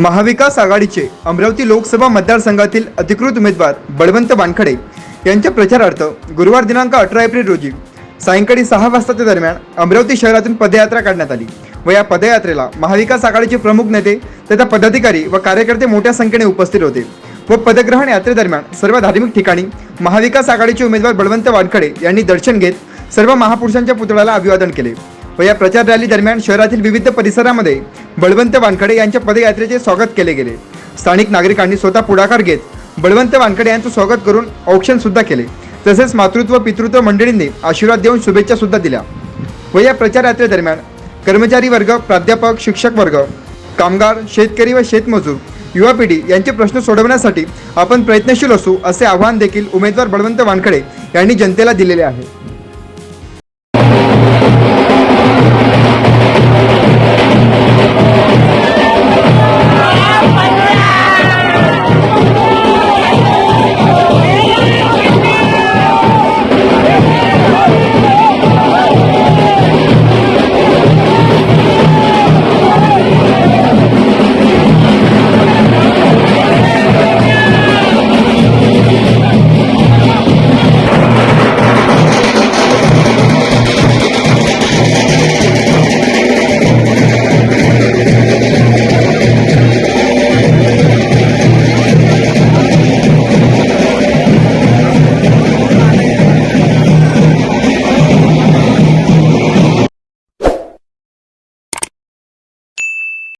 महाविकास आघाडीचे अमरावती लोकसभा मतदारसंघातील अधिकृत उमेदवार बळवंत वानखडे यांच्या प्रचारार्थ गुरुवार दिनांक अठरा एप्रिल रोजी सायंकाळी सहा वाजताच्या दरम्यान अमरावती शहरातून पदयात्रा काढण्यात आली व या पदयात्रेला महाविकास आघाडीचे प्रमुख नेते तथा पदाधिकारी व कार्यकर्ते मोठ्या संख्येने उपस्थित होते व पदग्रहण यात्रेदरम्यान सर्व धार्मिक ठिकाणी महाविकास आघाडीचे उमेदवार बळवंत वानखडे यांनी दर्शन घेत सर्व महापुरुषांच्या पुतळ्याला अभिवादन केले. व या प्रचार रॅली दरम्यान शहरातील विविध परिसरामध्ये बळवंत वानखडे यांच्या पदयात्रेचे स्वागत केले गेले. स्थानिक नागरिकांनी स्वतः पुढाकार घेत बळवंत वानखडे यांचं स्वागत करून औक्षण सुद्धा केले. तसेच मातृत्व पितृत्व मंडळींनी आशीर्वाद देऊन शुभेच्छा सुद्धा दिल्या. व या प्रचार यात्रेदरम्यान कर्मचारी वर्ग प्राध्यापक शिक्षक वर्ग कामगार शेतकरी व शेतमजूर युवा पिढी यांचे प्रश्न सोडवण्यासाठी आपण प्रयत्नशील असू असे आव्हान देखील उमेदवार बळवंत वानखडे यांनी जनतेला दिलेले आहे.